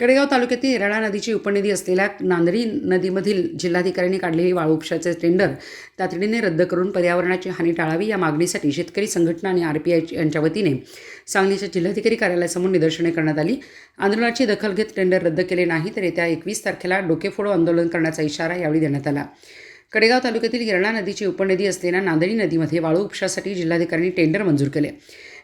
कडेगाव तालुक्यातील येराळा नदीची उपनदी असलेल्या नांदरी नदीमधील जिल्हाधिकाऱ्यांनी काढलेली वाळू उपशाचे टेंडर तातडीने रद्द करून पर्यावरणाची हानी टाळावी या मागणीसाठी शेतकरी संघटना आणि आर पी आय यांच्या वतीने सांगलीच्या जिल्हाधिकारी कार्यालयासमोर निदर्शने करण्यात आली. आंदोलनाची दखल घेत टेंडर रद्द केले नाही तर येत्या एकवीस तारखेला डोकेफोडो आंदोलन करण्याचा इशारा यावेळी देण्यात आला. कडेगाव तालुक्यातील येरणा नदीची उपनदी असलेल्या नांदणी नदीमध्ये वाळू उपशासाठी जिल्हाधिकाऱ्यांनी टेंडर मंजूर केले.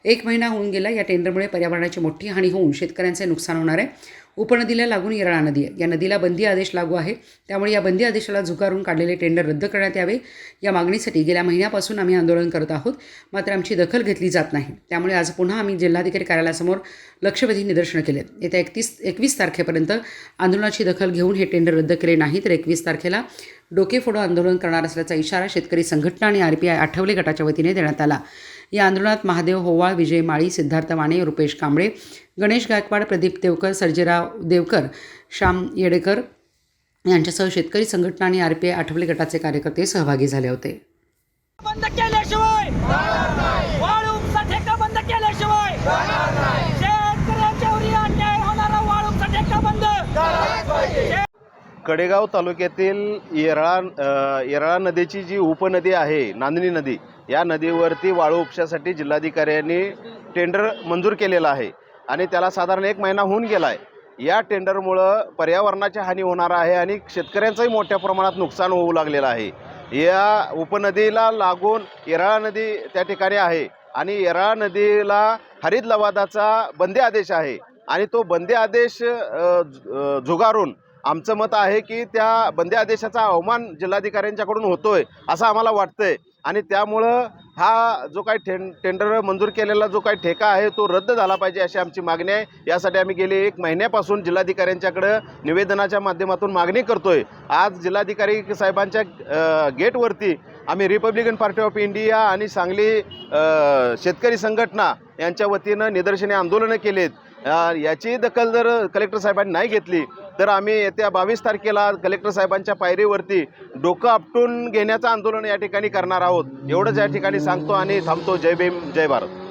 एक महिना होऊन गेला या टेंडरमुळे पर्यावरणाची मोठी हानी होऊन शेतकऱ्यांचे नुकसान होणार आहे. उपनदीला लागून येरळा नदी आहे. या नदीला बंदी आदेश लागू आहे. त्यामुळे या बंदी आदेशाला झुगारून काढलेले टेंडर रद्द करण्यात यावे. या मागणीसाठी गेल्या महिन्यापासून आम्ही आंदोलन करत आहोत. मात्र आमची दखल घेतली जात नाही. त्यामुळे आज पुन्हा आम्ही जिल्हाधिकारी कार्यालयासमोर लक्षवेधी निदर्शनं केले येत्या एकतीस एकवीस तारखेपर्यंत आंदोलनाची दखल घेऊन हे टेंडर रद्द केले नाही तर एकवीस तारखेला डोकेफोडो आंदोलन करणार असल्याचा इशारा शेतकरी संघटना आणि आर पी आय आठवले गटाच्या वतीने देण्यात आला. या आंदोलनात महादेव होवाळ विजय माळी सिद्धार्थ माने रुपेश कांबळे गणेश गायकवाड प्रदीप देवकर सर्जेराव देवकर श्याम येडेकर यांच्यासह शेतकरी संघटना आणि आर पी आय आठवले गटाचे कार्यकर्ते सहभागी झाले होते. बंद केल्याशिवाय ठेका बंद केल्याशिवाय शेतकऱ्यांच्यावर अन्याय होणारा वाळूचा ठेका बंद कडेगाव तालुक्यातील येरळा येराळा येरळा नदीची जी उपनदी आहे नांदणी नदी या नदीवरती वाळू उपशासाठी जिल्हाधिकाऱ्यांनी टेंडर मंजूर केलेला आहे आणि त्याला साधारण एक महिना होऊन गेला आहे या टेंडरमुळं पर्यावरणाची हानी होणार आहे आणि शेतकऱ्यांचंही मोठ्या प्रमाणात नुकसान होऊ लागलेलं आहे. या उपनदीला लागून येरळा नदी त्या ठिकाणी आहे आणि येरळा नदीला हरित लवादाचा बंदी आदेश आहे आणि तो बंदी आदेश झुगारून आमचं मत आहे की त्या बंदी आदेशाचा अवमान जिल्हाधिकाऱ्यांच्याकडून होतोय असं आम्हाला वाटतंय. आणि त्यामुळं हा जो काही टें टेंडर मंजूर केलेला जो काही ठेका आहे तो रद्द झाला पाहिजे अशी आमची मागणी आहे. यासाठी आम्ही गेले एक महिन्यापासून जिल्हाधिकाऱ्यांच्याकडं निवेदनाच्या माध्यमातून मागणी करतोय. आज जिल्हाधिकारी साहेबांच्या गेटवरती आम्ही रिपब्लिकन पार्टी ऑफ इंडिया आणि सांगली शेतकरी संघटना यांच्या वतीनं निदर्शने आंदोलनं केलेत. आहेत याची दखल जर कलेक्टर साहेबांनी नाही घेतली तर आम्ही येत्या बावीस तारखेला कलेक्टर साहेबांच्या पायरीवरती डोकं आपटून घेण्याचं आंदोलन या ठिकाणी करणार आहोत. एवढंच या ठिकाणी सांगतो आणि थांबतो. जय भीम जय भारत.